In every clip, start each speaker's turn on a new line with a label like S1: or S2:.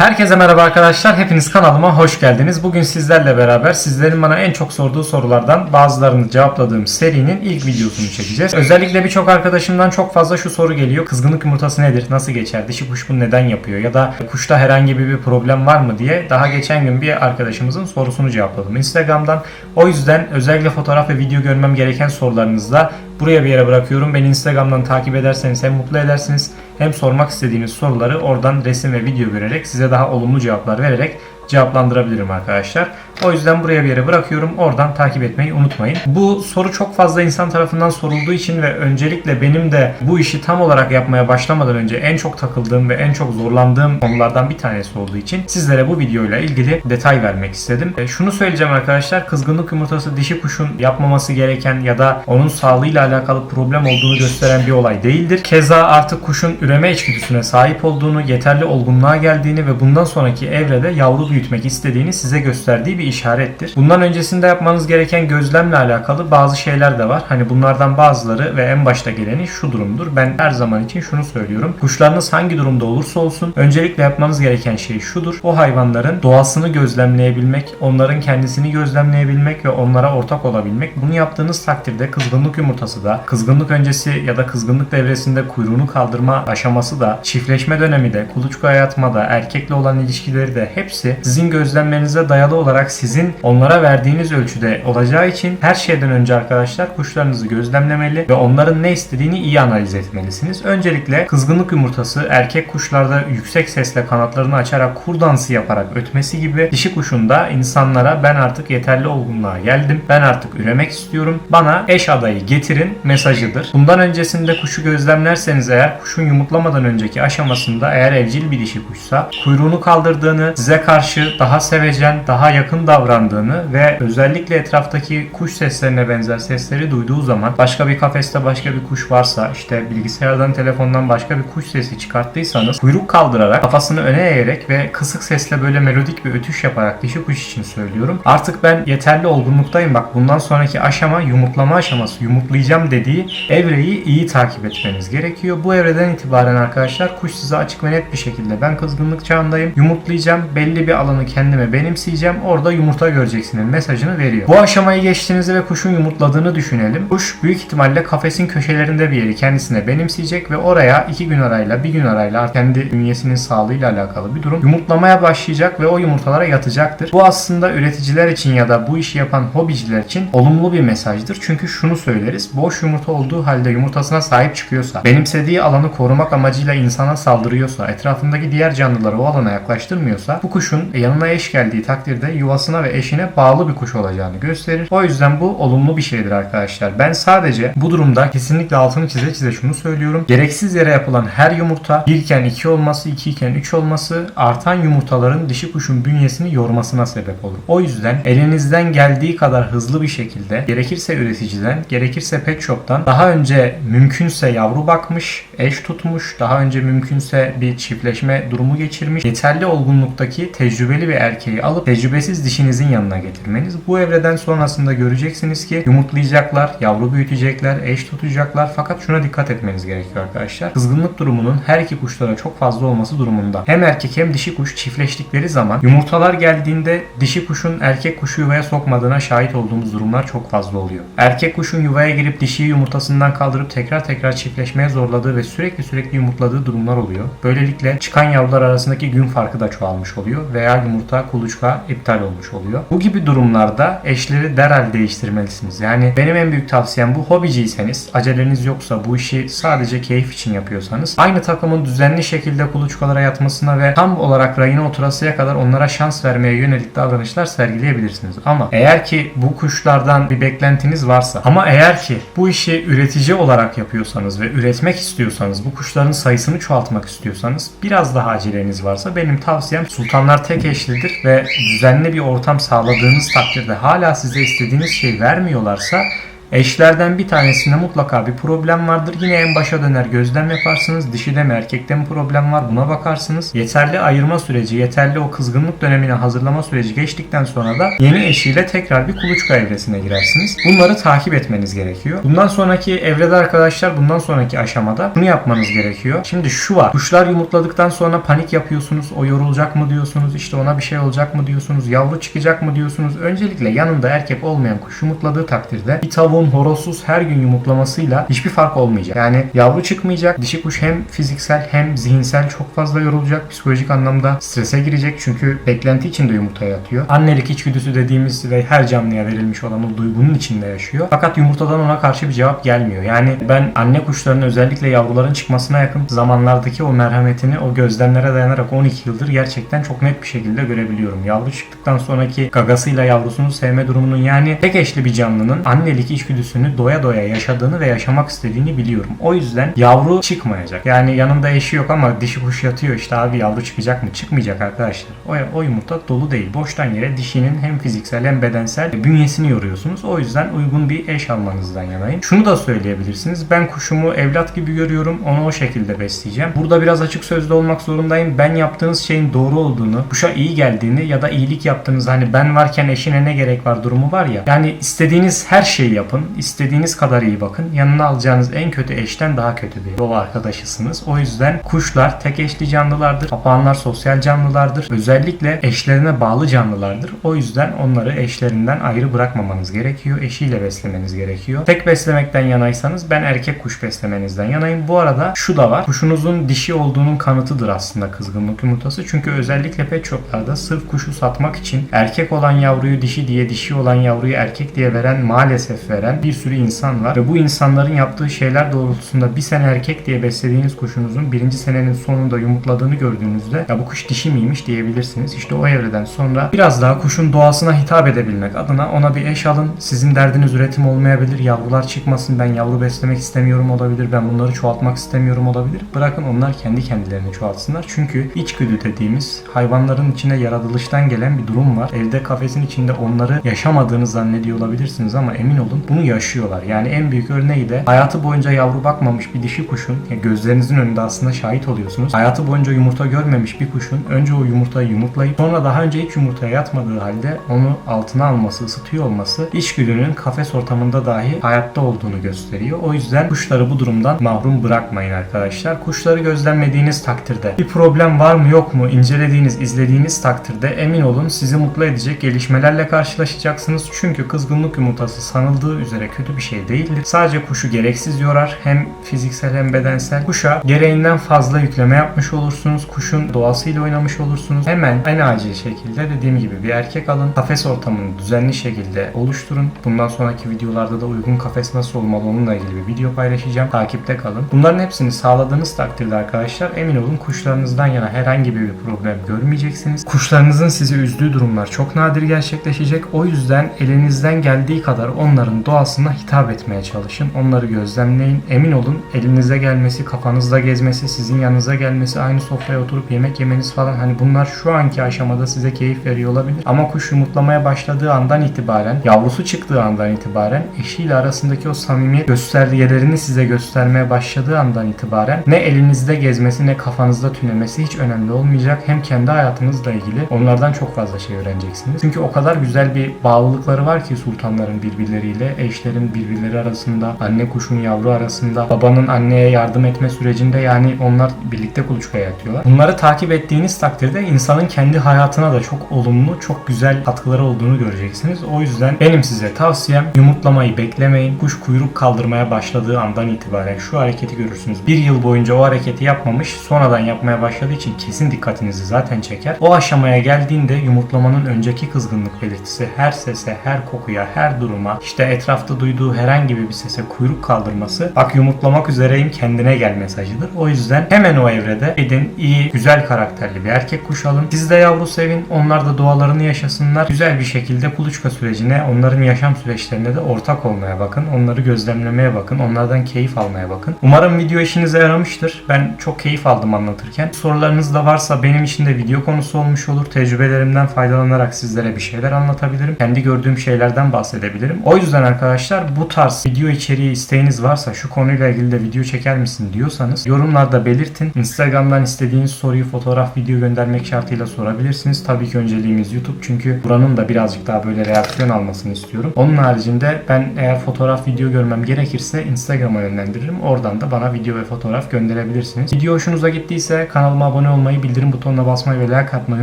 S1: Herkese merhaba arkadaşlar. Hepiniz kanalıma hoş geldiniz. Bugün sizlerle beraber sizlerin bana en çok sorduğu sorulardan bazılarını cevapladığım serinin ilk videosunu çekeceğiz. Özellikle birçok arkadaşımdan çok fazla şu soru geliyor. Kızgınlık yumurtası nedir? Nasıl geçer? Dişi kuş bunu neden yapıyor? Ya da kuşta herhangi bir problem var mı diye daha geçen gün bir arkadaşımızın sorusunu cevapladım Instagram'dan. O yüzden özellikle fotoğraf ve video görmem gereken sorularınızda buraya bir yere bırakıyorum. Beni Instagram'dan takip ederseniz hem mutlu edersiniz hem sormak istediğiniz soruları oradan resim ve video görerek size daha olumlu cevaplar vererek cevaplandırabilirim arkadaşlar. O yüzden buraya bir yere bırakıyorum. Oradan takip etmeyi unutmayın. Bu soru çok fazla insan tarafından sorulduğu için ve öncelikle benim de bu işi tam olarak yapmaya başlamadan önce en çok takıldığım ve en çok zorlandığım konulardan bir tanesi olduğu için sizlere bu videoyla ilgili detay vermek istedim. E, şunu söyleyeceğim arkadaşlar. Kızgınlık yumurtası dişi kuşun yapmaması gereken ya da onun sağlığıyla alakalı problem olduğunu gösteren bir olay değildir. Keza artık kuşun üreme içgüdüsüne sahip olduğunu, yeterli olgunluğa geldiğini ve bundan sonraki evrede yavru büyütmek istediğini size gösterdiği bir işarettir. Bundan öncesinde yapmanız gereken gözlemle alakalı bazı şeyler de var. Hani bunlardan bazıları ve en başta geleni şu durumdur. Ben her zaman için şunu söylüyorum. Kuşlarınız hangi durumda olursa olsun öncelikle yapmanız gereken şey şudur. O hayvanların doğasını gözlemleyebilmek, onların kendisini gözlemleyebilmek ve onlara ortak olabilmek. Bunu yaptığınız takdirde kızgınlık yumurtası da, kızgınlık öncesi ya da kızgınlık devresinde kuyruğunu kaldırma aşaması da, çiftleşme dönemi de, kuluçkaya yatma da, erkekle olan ilişkileri de hepsi sizin gözlemlerinize dayalı olarak sizin onlara verdiğiniz ölçüde olacağı için her şeyden önce arkadaşlar kuşlarınızı gözlemlemeli ve onların ne istediğini iyi analiz etmelisiniz. Öncelikle kızgınlık yumurtası erkek kuşlarda yüksek sesle kanatlarını açarak kur dansı yaparak ötmesi gibi dişi kuşun da insanlara ben artık yeterli olgunluğa geldim. Ben artık üremek istiyorum. Bana eş adayı getirin mesajıdır. Bundan öncesinde kuşu gözlemlerseniz eğer kuşun yumurtlamadan önceki aşamasında eğer evcil bir dişi kuşsa kuyruğunu kaldırdığını, size karşı daha sevecen, daha yakın davrandığını ve özellikle etraftaki kuş seslerine benzer sesleri duyduğu zaman başka bir kafeste başka bir kuş varsa işte bilgisayardan telefondan başka bir kuş sesi çıkarttıysanız kuyruk kaldırarak kafasını öne eğerek ve kısık sesle böyle melodik bir ötüş yaparak dişi kuş için söylüyorum. Artık ben yeterli olgunluktayım bak bundan sonraki aşama yumurtlama aşaması yumurtlayacağım dediği evreyi iyi takip etmeniz gerekiyor. Bu evreden itibaren arkadaşlar kuş size açık ve net bir şekilde ben kızgınlık çağındayım yumurtlayacağım belli bir alanı kendime benimseyeceğim orada yumurta göreceksiniz mesajını veriyor. Bu aşamayı geçtiğinizi ve kuşun yumurtladığını düşünelim. Kuş büyük ihtimalle kafesin köşelerinde bir yeri kendisine benimseyecek ve oraya iki gün arayla bir gün arayla kendi bünyesinin sağlığıyla alakalı bir durum yumurtlamaya başlayacak ve o yumurtalara yatacaktır. Bu aslında üreticiler için ya da bu işi yapan hobiciler için olumlu bir mesajdır. Çünkü şunu söyleriz. Boş yumurta olduğu halde yumurtasına sahip çıkıyorsa, benimsediği alanı korumak amacıyla insana saldırıyorsa, etrafındaki diğer canlıları o alana yaklaştırmıyorsa bu kuşun yanına eş geldiği takdirde yuvasına ve eşine bağlı bir kuş olacağını gösterir. O yüzden bu olumlu bir şeydir arkadaşlar. Ben sadece bu durumda kesinlikle altını çize çize şunu söylüyorum. Gereksiz yere yapılan her yumurta 1 iken 2 olması, 2 iken 3 olması artan yumurtaların dişi kuşun bünyesini yormasına sebep olur. O yüzden elinizden geldiği kadar hızlı bir şekilde gerekirse üreticiden, gerekirse pet shop'tan daha önce mümkünse yavru bakmış, eş tutmuş, daha önce mümkünse bir çiftleşme durumu geçirmiş, yeterli olgunluktaki tecrübeli bir erkeği alıp tecrübesiz dişinizin yanına getirmeniz. Bu evreden sonrasında göreceksiniz ki yumurtlayacaklar, yavru büyütecekler, eş tutacaklar fakat şuna dikkat etmeniz gerekiyor arkadaşlar. Kızgınlık durumunun her iki kuşlara çok fazla olması durumunda. Hem erkek hem dişi kuş çiftleştikleri zaman yumurtalar geldiğinde dişi kuşun erkek kuşu yuvaya sokmadığına şahit olduğumuz durumlar çok fazla oluyor. Erkek kuşun yuvaya girip dişiyi yumurtasından kaldırıp tekrar tekrar çiftleşmeye zorladığı ve sürekli sürekli yumurtladığı durumlar oluyor. Böylelikle çıkan yavrular arasındaki gün farkı da çoğalmış oluyor veya yumurta kuluçka iptal olmuş oluyor. Bu gibi durumlarda eşleri derhal değiştirmelisiniz. Yani benim en büyük tavsiyem bu hobiciyseniz, aceleniz yoksa bu işi sadece keyif için yapıyorsanız aynı takımın düzenli şekilde kuluçkalara yatmasına ve tam olarak rayına oturasıya kadar onlara şans vermeye yönelik davranışlar sergileyebilirsiniz. Ama eğer ki bu kuşlardan bir beklentiniz varsa ama eğer ki bu işi üretici olarak yapıyorsanız ve üretmek istiyorsanız bu kuşların sayısını çoğaltmak istiyorsanız biraz daha aceleniz varsa benim tavsiyem sultanlar tek eşlidir ve düzenli bir ortam sağladığınız takdirde hala size istediğiniz şey vermiyorlarsa Eşlerden bir tanesinde mutlaka bir problem vardır. Yine en başa döner gözlem yaparsınız. Dişide mi erkekte mi problem var buna bakarsınız. Yeterli ayırma süreci, yeterli o kızgınlık dönemine hazırlama süreci geçtikten sonra da yeni eşiyle tekrar bir kuluçka evresine girersiniz. Bunları takip etmeniz gerekiyor. Bundan sonraki evrede arkadaşlar bundan sonraki aşamada bunu yapmanız gerekiyor. Şimdi şu var. Kuşlar yumurtladıktan sonra panik yapıyorsunuz. O yorulacak mı diyorsunuz. işte ona bir şey olacak mı diyorsunuz. Yavru çıkacak mı diyorsunuz. Öncelikle yanında erkek olmayan kuş yumurtladığı takdirde bir tavuğun horozsuz her gün yumurtlamasıyla hiçbir fark olmayacak. Yani yavru çıkmayacak. Dişi kuş hem fiziksel hem zihinsel çok fazla yorulacak. Psikolojik anlamda strese girecek. Çünkü beklenti içinde yumurtaya atıyor. Annelik içgüdüsü dediğimiz ve her canlıya verilmiş olan o duygunun içinde yaşıyor. Fakat yumurtadan ona karşı bir cevap gelmiyor. Yani ben anne kuşlarının özellikle yavruların çıkmasına yakın zamanlardaki o merhametini o gözlemlere dayanarak 12 yıldır gerçekten çok net bir şekilde görebiliyorum. Yavru çıktıktan sonraki gagasıyla yavrusunu sevme durumunun yani tek eşli bir canlının annelik içgüdüsünü doya doya yaşadığını ve yaşamak istediğini biliyorum. O yüzden yavru çıkmayacak. Yani yanında eşi yok ama dişi kuş yatıyor işte abi yavru çıkacak mı? Çıkmayacak arkadaşlar. O, o yumurta dolu değil. Boştan yere dişinin hem fiziksel hem bedensel bünyesini yoruyorsunuz. O yüzden uygun bir eş almanızdan yanayım. Şunu da söyleyebilirsiniz. Ben kuşumu evlat gibi görüyorum. Onu o şekilde besleyeceğim. Burada biraz açık sözlü olmak zorundayım. Ben yaptığınız şeyin doğru olduğunu, kuşa iyi geldiğini ya da iyilik yaptığınız hani ben varken eşine ne gerek var durumu var ya. Yani istediğiniz her şeyi yapın. İstediğiniz kadar iyi bakın. Yanına alacağınız en kötü eşten daha kötü bir yol arkadaşısınız. O yüzden kuşlar tek eşli canlılardır. Papağanlar sosyal canlılardır. Özellikle eşlerine bağlı canlılardır. O yüzden onları eşlerinden ayrı bırakmamanız gerekiyor. Eşiyle beslemeniz gerekiyor. Tek beslemekten yanaysanız ben erkek kuş beslemenizden yanayım. Bu arada şu da var. Kuşunuzun dişi olduğunun kanıtıdır aslında kızgınlık yumurtası. Çünkü özellikle pet shoplarda sırf kuşu satmak için erkek olan yavruyu dişi diye dişi olan yavruyu erkek diye veren maalesef veren bir sürü insan var. Ve bu insanların yaptığı şeyler doğrultusunda bir sene erkek diye beslediğiniz kuşunuzun birinci senenin sonunda yumurtladığını gördüğünüzde ya bu kuş dişi miymiş diyebilirsiniz. İşte o evreden sonra biraz daha kuşun doğasına hitap edebilmek adına ona bir eş alın. Sizin derdiniz üretim olmayabilir. Yavrular çıkmasın. Ben yavru beslemek istemiyorum olabilir. Ben bunları çoğaltmak istemiyorum olabilir. Bırakın onlar kendi kendilerini çoğaltsınlar. Çünkü içgüdü dediğimiz hayvanların içinde yaratılıştan gelen bir durum var. Evde kafesin içinde onları yaşamadığını zannediyor olabilirsiniz ama emin olun bunu yaşıyorlar. Yani en büyük örneği de hayatı boyunca yavru bakmamış bir dişi kuşun gözlerinizin önünde aslında şahit oluyorsunuz. Hayatı boyunca yumurta görmemiş bir kuşun önce o yumurtayı yumurtlayıp sonra daha önce hiç yumurtaya yatmadığı halde onu altına alması, ısıtıyor olması içgüdünün kafes ortamında dahi hayatta olduğunu gösteriyor. O yüzden kuşları bu durumdan mahrum bırakmayın arkadaşlar. Kuşları gözlemlediğiniz takdirde bir problem var mı yok mu incelediğiniz, izlediğiniz takdirde emin olun sizi mutlu edecek gelişmelerle karşılaşacaksınız. Çünkü kızgınlık yumurtası sanıldığı üzere kötü bir şey değildir. Sadece kuşu gereksiz yorar. Hem fiziksel hem bedensel. Kuşa gereğinden fazla yükleme yapmış olursunuz. Kuşun doğasıyla oynamış olursunuz. Hemen en acil şekilde dediğim gibi bir erkek alın. Kafes ortamını düzenli şekilde oluşturun. Bundan sonraki videolarda da uygun kafes nasıl olmalı onunla ilgili bir video paylaşacağım. Takipte kalın. Bunların hepsini sağladığınız takdirde arkadaşlar emin olun kuşlarınızdan yana herhangi bir problem görmeyeceksiniz. Kuşlarınızın sizi üzdüğü durumlar çok nadir gerçekleşecek. O yüzden elinizden geldiği kadar onların doğasına hitap etmeye çalışın. Onları gözlemleyin. Emin olun elinize gelmesi, kafanızda gezmesi, sizin yanınıza gelmesi, aynı sofraya oturup yemek yemeniz falan hani bunlar şu anki aşamada size keyif veriyor olabilir. Ama kuş yumurtlamaya başladığı andan itibaren, yavrusu çıktığı andan itibaren eşiyle arasındaki o samimiyet göstergelerini size göstermeye başladığı andan itibaren ne elinizde gezmesi ne kafanızda tünemesi hiç önemli olmayacak. Hem kendi hayatınızla ilgili onlardan çok fazla şey öğreneceksiniz. Çünkü o kadar güzel bir bağlılıkları var ki sultanların birbirleriyle, eşlerin birbirleri arasında, anne kuşun yavru arasında, babanın anneye yardım etme sürecinde yani onlar birlikte kuluçkaya yatıyorlar. Bunları takip ettiğiniz takdirde insanın kendi hayatına da çok olumlu, çok güzel katkıları olduğunu göreceksiniz. O yüzden benim size tavsiyem yumurtlamayı beklemeyin. Kuş kuyruk kaldırmaya başladığı andan itibaren şu hareketi görürsünüz. Bir yıl boyunca o hareketi yapmamış, sonradan yapmaya başladığı için kesin dikkatinizi zaten çeker. O aşamaya geldiğinde yumurtlamanın önceki kızgınlık belirtisi her sese, her kokuya, her duruma, işte etrafta duyduğu herhangi bir sese kuyruk kaldırması bak yumurtlamak üzereyim kendine gel mesajıdır. O yüzden hemen o evrede gidin iyi, güzel karakterli bir erkek kuş alın. Siz de yavru sevin. Onlar da doğalarını yaşasınlar. Güzel bir şekilde kuluçka sürecine, onların yaşam süreçlerine de ortak olmaya bakın. Onları gözlemlemeye bakın. Onlardan keyif almaya bakın. Umarım video işinize yaramıştır. Ben çok keyif aldım anlatırken. Sorularınız da varsa benim için de video konusu olmuş olur. Tecrübelerimden faydalanarak sizlere bir şeyler anlatabilirim. Kendi gördüğüm şeylerden bahsedebilirim. O yüzden arkadaşlar arkadaşlar. Bu tarz video içeriği isteğiniz varsa şu konuyla ilgili de video çeker misin diyorsanız yorumlarda belirtin. Instagram'dan istediğiniz soruyu fotoğraf video göndermek şartıyla sorabilirsiniz. Tabii ki önceliğimiz YouTube çünkü buranın da birazcık daha böyle reaksiyon almasını istiyorum. Onun haricinde ben eğer fotoğraf video görmem gerekirse Instagram'a yönlendiririm. Oradan da bana video ve fotoğraf gönderebilirsiniz. Video hoşunuza gittiyse kanalıma abone olmayı, bildirim butonuna basmayı ve like atmayı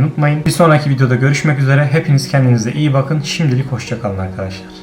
S1: unutmayın. Bir sonraki videoda görüşmek üzere. Hepiniz kendinize iyi bakın. Şimdilik hoşçakalın arkadaşlar.